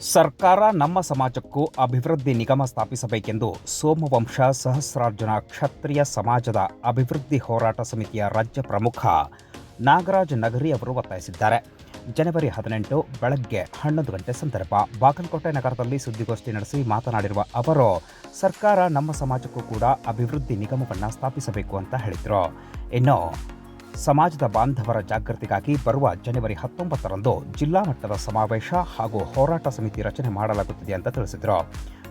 ಸರ್ಕಾರ ನಮ್ಮ ಸಮಾಜಕ್ಕೂ ಅಭಿವೃದ್ಧಿ ನಿಗಮ ಸ್ಥಾಪಿಸಬೇಕೆಂದು ಸೋಮವಂಶ ಸಹಸ್ರಾರ್ಜುನ ಕ್ಷತ್ರಿಯ ಸಮಾಜದ ಅಭಿವೃದ್ಧಿ ಹೋರಾಟ ಸಮಿತಿಯ ರಾಜ್ಯ ಪ್ರಮುಖ ನಾಗರಾಜ್ ನಗರಿ ಅವರು ಒತ್ತಾಯಿಸಿದ್ದಾರೆ. ಜನವರಿ ಹದಿನೆಂಟು ಬೆಳಗ್ಗೆ ಹನ್ನೊಂದು ಗಂಟೆ ಸಂದರ್ಭ ಬಾಗಲಕೋಟೆ ನಗರದಲ್ಲಿ ಸುದ್ದಿಗೋಷ್ಠಿ ನಡೆಸಿ ಮಾತನಾಡಿರುವ ಅವರು, ಸರ್ಕಾರ ನಮ್ಮ ಸಮಾಜಕ್ಕೂ ಕೂಡ ಅಭಿವೃದ್ಧಿ ನಿಗಮವನ್ನು ಸ್ಥಾಪಿಸಬೇಕು ಅಂತ ಹೇಳಿದರು. ಇನ್ನು ಸಮಾಜದ ಬಾಂಧವರ ಜಾಗೃತಿಗಾಗಿ ಬರುವ ಜನವರಿ ಹತ್ತೊಂಬತ್ತರಂದು ಜಿಲ್ಲಾ ಮಟ್ಟದ ಸಮಾವೇಶ ಹಾಗೂ ಹೋರಾಟ ಸಮಿತಿ ರಚನೆ ಮಾಡಲಾಗುತ್ತಿದೆ ಅಂತ ತಿಳಿಸಿದರು.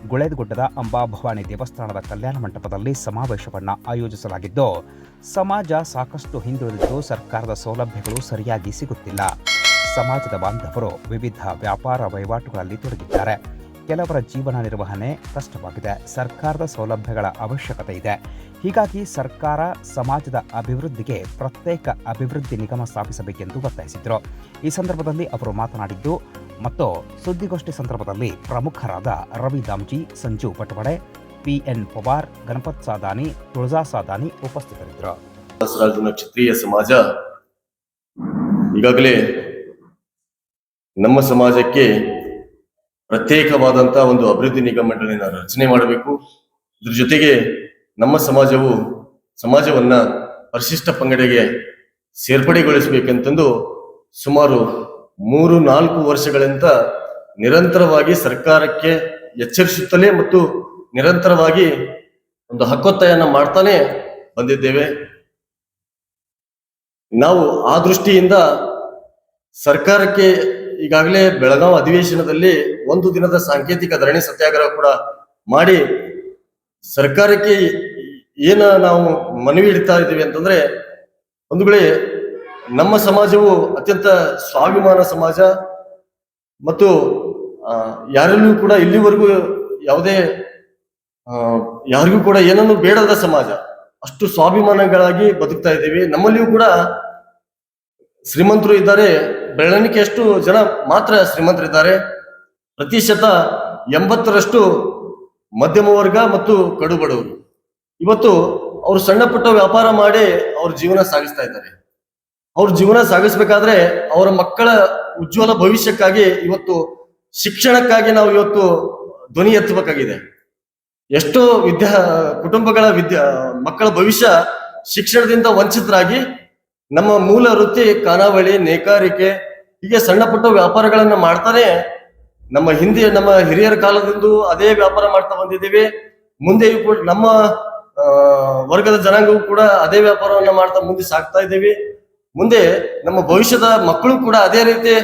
ಗುಳೇದಗುಡ್ಡದ ಅಂಬಾಭವಾನಿ ದೇವಸ್ಥಾನದ ಕಲ್ಯಾಣ ಮಂಟಪದಲ್ಲಿ ಸಮಾವೇಶವನ್ನು ಆಯೋಜಿಸಲಾಗಿದ್ದು, ಸಮಾಜ ಸಾಕಷ್ಟು ಹಿಂದುಳಿದಿದ್ದು ಸರ್ಕಾರದ ಸೌಲಭ್ಯಗಳು ಸರಿಯಾಗಿ ಸಿಗುತ್ತಿಲ್ಲ. ಸಮಾಜದ ಬಾಂಧವರು ವಿವಿಧ ವ್ಯಾಪಾರ ವಹಿವಾಟುಗಳಲ್ಲಿ ತೊಡಗಿದ್ದಾರೆ. ಕೆಲವರ ಜೀವನ ನಿರ್ವಹಣೆ ಕಷ್ಟವಾಗಿದೆ. ಸರ್ಕಾರದ ಸೌಲಭ್ಯಗಳ ಅವಶ್ಯಕತೆ ಇದೆ. ಹೀಗಾಗಿ ಸರ್ಕಾರ ಸಮಾಜದ ಅಭಿವೃದ್ಧಿಗೆ ಪ್ರತ್ಯೇಕ ಅಭಿವೃದ್ಧಿ ನಿಗಮ ಸ್ಥಾಪಿಸಬೇಕೆಂದು ಒತ್ತಾಯಿಸಿದರು. ಈ ಸಂದರ್ಭದಲ್ಲಿ ಅವರು ಮಾತನಾಡಿದ್ದು, ಮತ್ತು ಸುದ್ದಿಗೋಷ್ಠಿ ಸಂದರ್ಭದಲ್ಲಿ ಪ್ರಮುಖರಾದ ರವಿ ದಾಮ್ಜಿ, ಸಂಜು ಪಟವಡೆ, ಪಿಎನ್ ಪವಾರ್, ಗಣಪತ್ ಸಾದಾನಿ, ತುಳಜಾ ಸಾದಾನಿ ಉಪಸ್ಥಿತರಿದ್ದರು. ಕ್ಷತ್ರಿಯ ಸಮಾಜ ಈಗಾಗಲೇ ನಮ್ಮ ಸಮಾಜಕ್ಕೆ ಪ್ರತ್ಯೇಕವಾದಂತಹ ಒಂದು ಅಭಿವೃದ್ಧಿ ನಿಗಮ ಮಂಡಳಿನ ರಚನೆ ಮಾಡಬೇಕು. ಇದ್ರ ಜೊತೆಗೆ ನಮ್ಮ ಸಮಾಜವು ಸಮಾಜವನ್ನ ಪರಿಶಿಷ್ಟ ಪಂಗಡಿಗೆ ಸೇರ್ಪಡೆಗೊಳಿಸಬೇಕಂತಂದು ಸುಮಾರು ಮೂರು ನಾಲ್ಕು ವರ್ಷಗಳಿಂದ ನಿರಂತರವಾಗಿ ಸರ್ಕಾರಕ್ಕೆ ಎಚ್ಚರಿಸುತ್ತಲೇ ಮತ್ತು ನಿರಂತರವಾಗಿ ಒಂದು ಹಕ್ಕೊತ್ತಾಯನ ಮಾಡ್ತಾನೆ ಬಂದಿದ್ದೇವೆ. ನಾವು ಆ ದೃಷ್ಟಿಯಿಂದ ಸರ್ಕಾರಕ್ಕೆ ಈಗಾಗಲೇ ಬೆಳಗಾವಿ ಅಧಿವೇಶನದಲ್ಲಿ ಒಂದು ದಿನದ ಸಾಂಕೇತಿಕ ಧರಣಿ ಸತ್ಯಾಗ್ರಹ ಕೂಡ ಮಾಡಿ ಸರ್ಕಾರಕ್ಕೆ ಏನ ನಾವು ಮನವಿ ಇಡ್ತಾ ಇದ್ದೀವಿ ಅಂತಂದ್ರೆ, ಒಂದು ವೇಳೆ ನಮ್ಮ ಸಮಾಜವು ಅತ್ಯಂತ ಸ್ವಾಭಿಮಾನ ಸಮಾಜ ಮತ್ತು ಯಾರಲ್ಲೂ ಕೂಡ ಇಲ್ಲಿವರೆಗೂ ಯಾವುದೇ ಯಾರಿಗೂ ಕೂಡ ಏನನ್ನು ಬೇಡದ ಸಮಾಜ, ಅಷ್ಟು ಸ್ವಾಭಿಮಾನಗಳಾಗಿ ಬದುಕ್ತಾ ಇದ್ದೀವಿ. ನಮ್ಮಲ್ಲಿಯೂ ಕೂಡ ಶ್ರೀಮಂತರು ಇದ್ದಾರೆ. ಬೆಳವಣಿಗೆಯಷ್ಟು ಜನ ಮಾತ್ರ ಶ್ರೀಮಂತರಿದ್ದಾರೆ. ಪ್ರತಿಶತ ಎಂಬತ್ತರಷ್ಟು ಮಧ್ಯಮ ವರ್ಗ ಮತ್ತು ಕಡು ಬಡವರು. ಇವತ್ತು ಅವರು ಸಣ್ಣ ಪುಟ್ಟ ವ್ಯಾಪಾರ ಮಾಡಿ ಅವ್ರ ಜೀವನ ಸಾಗಿಸ್ತಾ ಇದ್ದಾರೆ. ಅವ್ರ ಜೀವನ ಸಾಗಿಸ್ಬೇಕಾದ್ರೆ ಅವರ ಮಕ್ಕಳ ಉಜ್ವಲ ಭವಿಷ್ಯಕ್ಕಾಗಿ ಇವತ್ತು ಶಿಕ್ಷಣಕ್ಕಾಗಿ ನಾವು ಇವತ್ತು ಧ್ವನಿ ಎತ್ತಬೇಕಾಗಿದೆ. ಎಷ್ಟೋ ವಿದ್ಯಾ ಕುಟುಂಬಗಳ ವಿದ್ಯಾ ಮಕ್ಕಳ ಭವಿಷ್ಯ ಶಿಕ್ಷಣದಿಂದ ವಂಚಿತರಾಗಿ ನಮ್ಮ ಮೂಲ ವೃತ್ತಿ ಖಾನಾವಳಿ, ನೇಕಾರಿಕೆ, ಹೀಗೆ ಸಣ್ಣ ಪುಟ್ಟ ವ್ಯಾಪಾರಗಳನ್ನ ಮಾಡ್ತಾನೆ ನಮ್ಮ ಹಿಂದೆ, ನಮ್ಮ ಹಿರಿಯರ ಕಾಲದಿಂದ ಅದೇ ವ್ಯಾಪಾರ ಮಾಡ್ತಾ ಬಂದಿದ್ದೀವಿ. ಮುಂದೆಯೂ ಕೂಡ ನಮ್ಮ ವರ್ಗದ ಜನಾಂಗವು ಕೂಡ ಅದೇ ವ್ಯಾಪಾರವನ್ನ ಮಾಡ್ತಾ ಮುಂದೆ ಸಾಕ್ತಾ ಇದ್ದೀವಿ. ಮುಂದೆ ನಮ್ಮ ಭವಿಷ್ಯದ ಮಕ್ಕಳು ಕೂಡ ಅದೇ ರೀತಿ